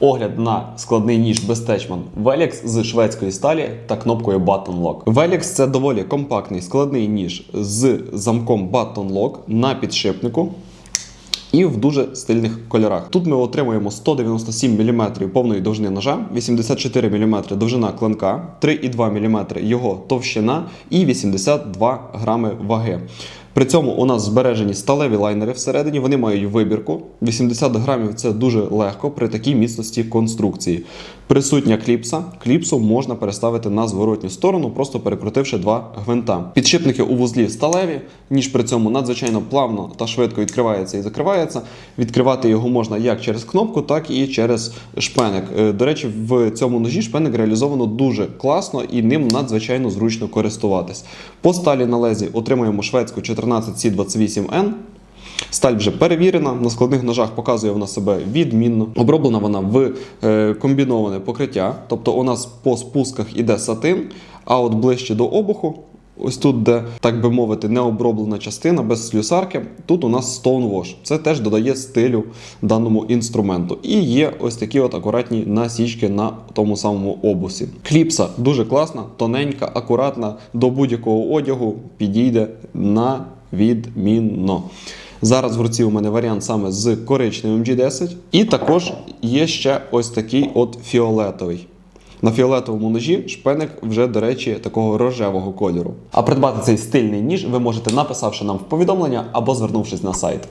Огляд на складний ніж Bestechman Velix з шведської сталі та кнопкою Button Lock. Velix – це доволі компактний складний ніж з замком Button Lock на підшипнику. І в дуже стильних кольорах. Тут ми отримуємо 197 мм повної довжини ножа, 84 мм довжина клинка, 3,2 мм його товщина і 82 грами ваги. При цьому у нас збережені сталеві лайнери всередині, вони мають вибірку. 80 грамів це дуже легко при такій міцності конструкції. Присутня кліпса. Кліпсу можна переставити на зворотню сторону, просто перекрутивши два гвинта. Підшипники у вузлі сталеві, ніж при цьому надзвичайно плавно та швидко відкривається і закривається. Відкривати його можна як через кнопку, так і через шпеник. Е, До речі, в цьому ножі шпеник реалізовано дуже класно і ним надзвичайно зручно користуватись. По сталі на лезі отримуємо шведську 14C28N. Сталь вже перевірена, на складних ножах показує вона себе відмінно. Оброблена вона в е, комбіноване покриття, тобто у нас по спусках іде сатин, а от ближче до обуху, ось тут, де, так би мовити, необроблена частина без слюсарки, тут у нас Stonewash. Це теж додає стилю даному інструменту. І є ось такі от акуратні насічки на тому самому обусі. Кліпса дуже класна, тоненька, акуратна, до будь-якого одягу підійде на відмінно. Зараз в руці у мене варіант саме з коричневим G10. І також є ще ось такий от фіолетовий. На фіолетовому ножі шпеник вже, до речі, такого рожевого кольору. А придбати цей стильний ніж ви можете написавши нам в повідомлення або звернувшись на сайт.